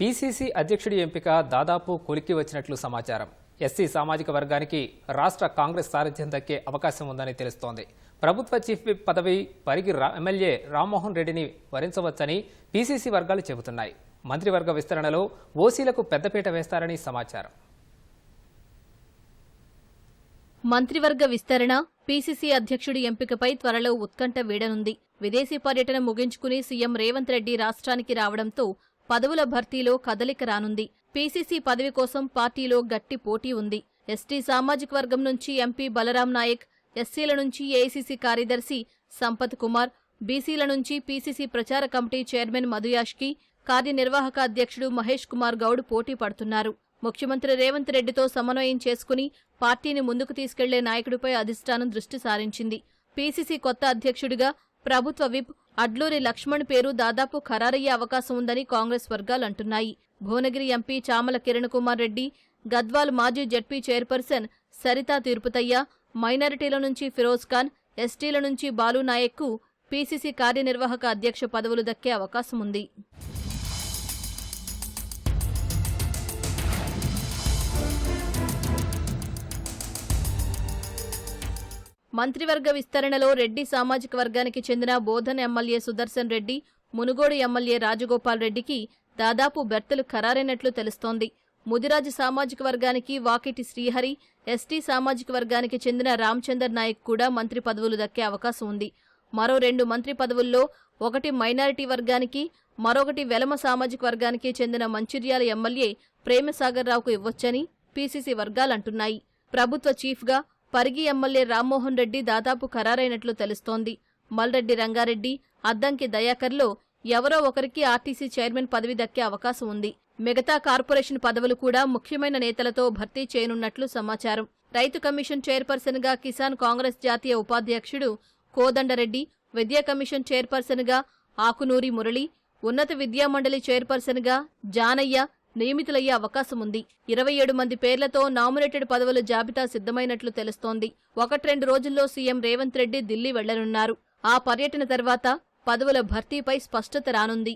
PCC అధ్యక్షుడి ఎంపిక దాదాపు కొలిక్కి వచ్చినట్లు సమాచారం. ఎస్సీ సామాజిక వర్గానికి రాష్ట్ర కాంగ్రెస్ సారథ్యం దక్కే అవకాశం ఉందని తెలుస్తోంది. ప్రభుత్వ చీఫ్ విప్ పదవి పరిగి రా- ఎమ్మెల్యే రామ్మోహన్ రెడ్డిని వరించవచ్చని పీసీసీ వర్గాలు చెబుతున్నాయి. మంత్రివర్గ విస్తరణలో ఓసీలకు పెద్దపీట వేస్తారని సమాచారం. మంత్రివర్గ విస్తరణ పీసీసీ అధ్యక్షుడి ఎంపికపై త్వరలో ఉత్కంఠ వీడనుంది. విదేశీ పర్యటన ముగించుకుని సీఎం రేవంత్ రెడ్డి రాష్ట్రానికి రావడంతో పదవుల భర్తీలో కదలిక రానుంది. పీసీసీ పదవి కోసం పార్టీలో గట్టి పోటీ ఉంది. ఎస్టీ సామాజిక వర్గం నుంచి ఎంపీ బలరాం నాయక్ ఎస్సీల నుంచి ఏఐసీసీ కార్యదర్శి సంపత్ కుమార్ బీసీల నుంచి పీసీసీ ప్రచార కమిటీ చైర్మన్ మధుయాష్కి కార్యనిర్వాహక అధ్యక్షుడు మహేష్ కుమార్ గౌడ్ పోటీ పడుతున్నారు. ముఖ్యమంత్రి రేవంత్ రెడ్డితో సమన్వయం చేసుకుని పార్టీని ముందుకు తీసుకెళ్ళే నాయకుడిపై అధిష్టానం దృష్టి సారించింది. పీసీసీ కొత్త అధ్యక్షుడిగా ప్రభుత్వ విప్ అడ్లూరి లక్ష్మణ్ పేరు దాదాపు ఖరారయ్యే అవకాశం ఉందని కాంగ్రెస్ వర్గాలు అంటున్నాయి. భువనగిరి ఎంపీ చామల కిరణ్ కుమార్ రెడ్డి గద్వాల్ మాజీ జడ్పీ చైర్పర్సన్ సరితా తీర్పుతయ్య మైనారిటీల నుంచి ఫిరోజ్ ఖాన్ ఎస్టీల నుంచి బాలు నాయక్కు పీసీసీ కార్యనిర్వాహక అధ్యక్ష పదవులు దక్కే అవకాశం ఉంది. మంత్రివర్గ విస్తరణలో రెడ్డి సామాజిక వర్గానికి చెందిన బోధన్ ఎమ్మెల్యే సుదర్శన్ రెడ్డి మునుగోడు ఎమ్మెల్యే రాజగోపాల్ రెడ్డికి దాదాపు బెర్తలు ఖరారైనట్లు తెలుస్తోంది. ముదిరాజు సామాజిక వర్గానికి వాకిటి శ్రీహరి ఎస్టీ సామాజిక వర్గానికి చెందిన రామచందర్ నాయక్ కూడా మంత్రి పదవులు దక్కే అవకాశం ఉంది. మరో రెండు మంత్రి పదవుల్లో ఒకటి మైనారిటీ వర్గానికి మరొకటి వెలమ సామాజిక వర్గానికి చెందిన మంచిర్యాల ఎమ్మెల్యే ప్రేమసాగర్ రావుకు ఇవ్వొచ్చని పీసీసీ వర్గాలంటున్నాయి. ప్రభుత్వ చీఫ్గా పరిగి ఎమ్మెల్యే రామ్మోహన్ రెడ్డి దాదాపు ఖరారైనట్లు తెలుస్తోంది. మల్రెడ్డి రంగారెడ్డి అద్దంకి దయాకర్లో ఎవరో ఒకరికి ఆర్టీసీ చైర్మన్ పదవి దక్కే అవకాశం ఉంది. మిగతా కార్పొరేషన్ పదవులు కూడా ముఖ్యమైన నేతలతో భర్తీ చేయనున్నట్లు సమాచారం. రైతు కమిషన్ చైర్పర్సన్గా కిసాన్ కాంగ్రెస్ జాతీయ ఉపాధ్యక్షుడు కోదండరెడ్డి విద్యా కమిషన్ చైర్పర్సన్గా ఆకునూరి మురళి ఉన్నత విద్యామండలి చైర్పర్సన్గా జానయ్య నియమితులయ్యే అవకాశం ఉంది. ఇరవై ఏడు మంది పేర్లతో నామినేటెడ్ పదవుల జాబితా సిద్ధమైనట్లు తెలుస్తోంది. ఒకటి రెండు రోజుల్లో సీఎం రేవంత్ రెడ్డి ఢిల్లీ వెళ్ళనున్నారు. ఆ పర్యటన తర్వాత పదవుల భర్తీపై స్పష్టత రానుంది.